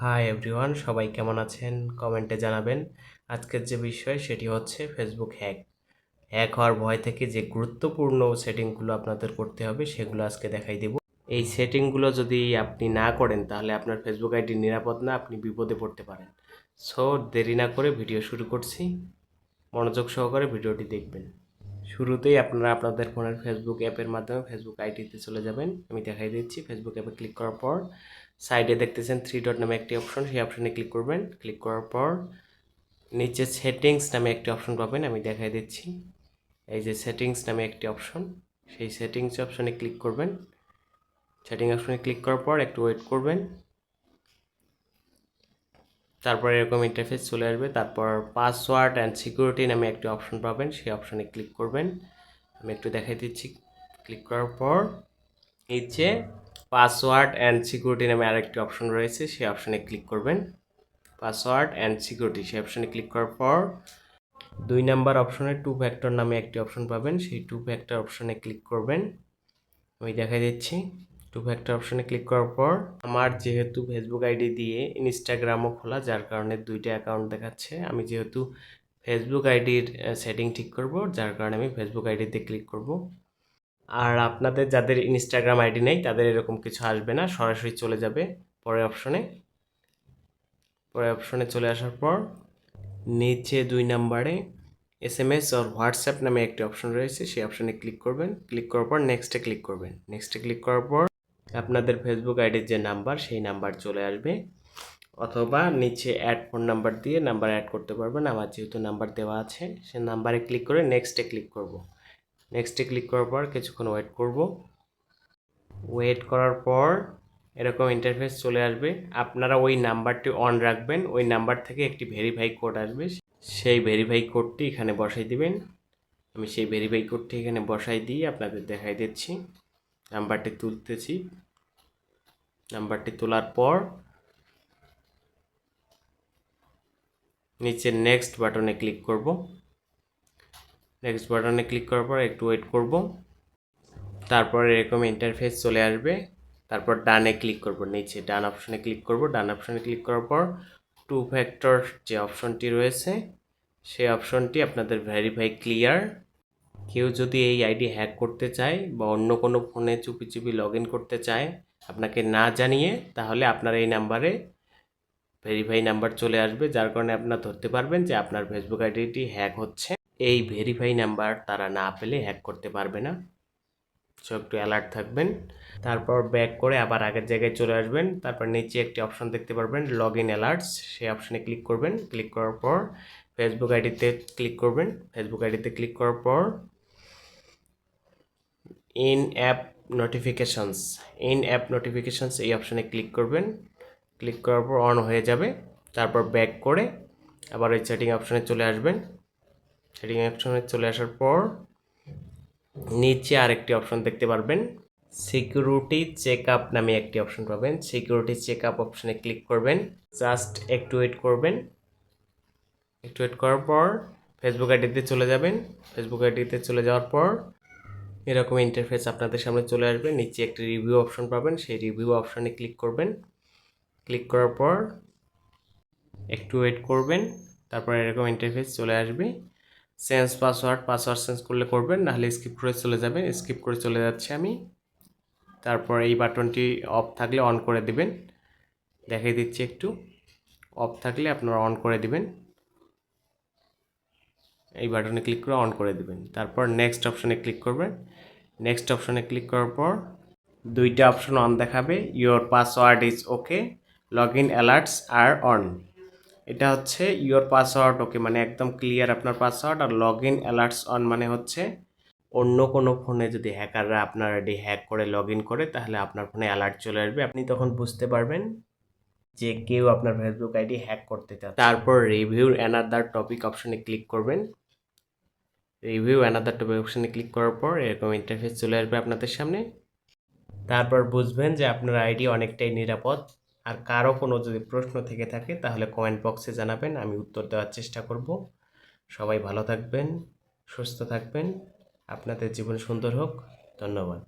Hi everyone সবাই কেমন আছেন? কমেন্টে জানাবেন। আজকের যে বিষয় সেটি হচ্ছে ফেসবুক হ্যাক হ্যাক হওয়ার ভয় থেকে যে গুরুত্বপূর্ণ সেটিংগুলো আপনাদের করতে হবে সেগুলো আজকে দেখাই দেব। এই সেটিংগুলো যদি আপনি না করেন তাহলে আপনার ফেসবুক আইডি নিরাপদ না, আপনি বিপদে পড়তে পারেন। সো দেরি না করে ভিডিও শুরু করছি। মনোযোগ সহকারে ভিডিওটি দেখবেন। শুরুতেই আপনারা আপনাদের ফোনের ফেসবুক অ্যাপের মাধ্যমে ফেসবুক আইডিতে চলে যাবেন। আমি দেখাই দিচ্ছি। ফেসবুক অ্যাপে ক্লিক করার পর সাইডে দেখতেছেন থ্রি ডট নামে একটি অপশন সেই অপশনে ক্লিক করবেন। ক্লিক করার পর নিচে সেটিংস নামে একটি অপশন পাবেন। আমি দেখাই দিচ্ছি। এই যে সেটিংস নামে একটি অপশন সেই সেটিংস অপশনে ক্লিক করবেন। সেটিং অপশনে ক্লিক করার পর একটু ওয়েট করবেন। তারপর এরকম ইন্টারফেস চলে আসবে। তারপর পাসওয়ার্ড অ্যান্ড সিকিউরিটি নামে একটি অপশন পাবেন। সেই অপশনে ক্লিক করবেন। আমি একটু দেখাই দিচ্ছি। ক্লিক করার পর নিচে পাসওয়ার্ড অ্যান্ড সিকিউরিটি নামে আরেকটি অপশন রয়েছে, সেই অপশনে ক্লিক করবেন। পাসওয়ার্ড অ্যান্ড সিকিউরিটি সেই অপশনে ক্লিক করার পর দুই নাম্বার অপশনে টু ফ্যাক্টর নামে একটি অপশন পাবেন। সেই টু ফ্যাক্টর অপশনে ক্লিক করবেন। আমি দেখাই দিচ্ছি। টু ফ্যাক্টর অপশনে ক্লিক করার পর আমার যেহেতু ফেসবুক আইডি দিয়ে ইনস্টাগ্রামও খোলা, যার কারণে দুইটা অ্যাকাউন্ট দেখাচ্ছে। আমি যেহেতু ফেসবুক আইডির সেটিং ঠিক করব, যার কারণে আমি ফেসবুক আইডিতে ক্লিক করব। আর আপনাদের যাদের ইনস্টাগ্রাম আইডি নেই, তাদের এরকম কিছু আসবে না, সরাসরি চলে যাবে পরের অপশনে পরের অপশনে চলে আসার পর নিচে দুই নাম্বারে এস এম এস আর হোয়াটসঅ্যাপ নামে একটি অপশন রয়েছে, সেই অপশনে ক্লিক করবেন। ক্লিক করার পর নেক্সটে ক্লিক করবেন। নেক্সটে ক্লিক করার পর আপনাদের ফেসবুক আইডির যে নাম্বার, সেই নাম্বার চলে আসবে। অথবা নিচে অ্যাড ফোন নাম্বার দিয়ে নাম্বার অ্যাড করতে পারবেন। আমার যেহেতু নাম্বার দেওয়া আছে, সে নাম্বারে ক্লিক করে নেক্সটে ক্লিক করব। নেক্সটে ক্লিক করার পর কিছুক্ষণ ওয়েট করব। ওয়েট করার পর এরকম ইন্টারফেস চলে আসবে। আপনারা ওই নাম্বারটি অন রাখবেন। ওই নাম্বার থেকে একটি ভেরিফাই কোড আসবে। সেই ভেরিফাই কোডটি এখানে বসাই দিবেন। আমি সেই ভেরিফাই কোডটি এখানে বসাই দিয়ে আপনাদের দেখাই দিচ্ছি। নাম্বারটি তুলতেছি। নাম্বারটি তোলার পর নিচে নেক্সট বাটনে ক্লিক করব। নেক্সট বাটনে ক্লিক করার পর একটু ওয়েট করব। তারপর এরকম ইন্টারফেস চলে আসবে। তারপর ডানে ক্লিক করব। নিচে ডান অপশনে ক্লিক করব। ডান অপশনে ক্লিক করার পর টু ফ্যাক্টর যে অপশনটি রয়েছে, সেই অপশনটি আপনাদের ভেরিফাই ক্লিয়ার কেউ যদি এই আইডি হ্যাক করতে চায় বা অন্য কোনো ফোনে চুপি চুপি লগ করতে চায় আপনাকে না জানিয়ে তাহলে আপনার এই নাম্বারে ভেরিফাই নাম্বার চলে আসবে, যার কারণে আপনার ধরতে পারবেন যে আপনার ফেসবুক আইডিটি হ্যাক হচ্ছে। এই ভেরিফাই নাম্বার তারা না পেলে হ্যাক করতে পারবে না। সো একটু অ্যালার্ট থাকবেন। তারপর ব্যাক করে আবার আগের জায়গায় চলে আসবেন। তারপর নিচে একটি অপশন দেখতে পারবেন লগ ইন অ্যালার্টস সেই অপশনে ক্লিক করবেন। ক্লিক করার পর ফেসবুক আইডিতে ক্লিক করবেন। ফেসবুক আইডিতে ক্লিক করার পর in app notifications in app notifications এই অপশানে ক্লিক করবেন। ক্লিক করার পর অন হয়ে যাবে। তারপর ব্যাক করে আবার ওই সেটিং অপশানে চলে আসবেন। সেটিং অপশানে চলে আসার পর নিচে আরেকটি অপশন দেখতে পারবেন। সিকিউরিটি চেক আপ নামে একটি অপশন পাবেন। সিকিউরিটি চেক আপ অপশানে ক্লিক করবেন। জাস্ট একটু ওয়েট করবেন। একটু ওয়েট করার পর ফেসবুক আইডিতে চলে যাবেন। ফেসবুক আইডিতে চলে যাওয়ার পর এরকম ইন্টারফেস আপনাদের সামনে চলে আসবে। নিচে একটি রিভিউ অপশন পাবেন। সেই রিভিউ অপশনে ক্লিক করবেন। ক্লিক করার পর একটু ওয়েট করবেন। তারপর এরকম ইন্টারফেস চলে আসবে। চেঞ্জ পাসওয়ার্ড পাসওয়ার্ড চেঞ্জ করলে করবেন, নাহলে স্কিপ করে চলে যাবেন। স্কিপ করে চলে যাচ্ছে আমি। তারপর এই বাটনটি অফ থাকলে অন করে দিবেন। দেখিয়ে দিচ্ছি একটু। অফ থাকলে আপনারা অন করে দিবেন। এই বাটনে ক্লিক করে অন করে দিবেন। তারপর নেক্সট অপশনে ক্লিক করবেন। নেক্সট অপশনে ক্লিক করার পর দুইটা অপশন অন দেখাবে। Your password is okay log in alerts R on এটা হচ্ছে ইওর পাসওয়ার্ড ওকে মানে একদম ক্লিয়ার আপনার পাসওয়ার্ড আর লগ ইন অ্যালার্টস অন মানে হচ্ছে অন্য কোনো ফোনে যদি হ্যাকাররা আপনার আইডি হ্যাক করে লগ ইন করে, তাহলে আপনার ফোনে অ্যালার্ট চলে আসবে। আপনি তখন বুঝতে পারবেন যে কেউ আপনার ফেসবুক আইডি হ্যাক করতে চাচ্ছে। তারপর রিভিউ অ্যানাদার টপিক অপশনে ক্লিক করবেন। রিভিউ অ্যানাদার টপিক অপশানে ক্লিক করার পর এরকম ইন্টারফেস চলে আসবে আপনাদের সামনে। তারপর বুঝবেন যে আপনার আইডি অনেকটাই নিরাপদ। আর কারও কোনো যদি প্রশ্ন থেকে থাকে তাহলে কমেন্ট বক্সে জানাবেন, আমি উত্তর দেওয়ার চেষ্টা করব। সবাই ভালো থাকবেন, সুস্থ থাকবেন। আপনাদের জীবন সুন্দর হোক। ধন্যবাদ।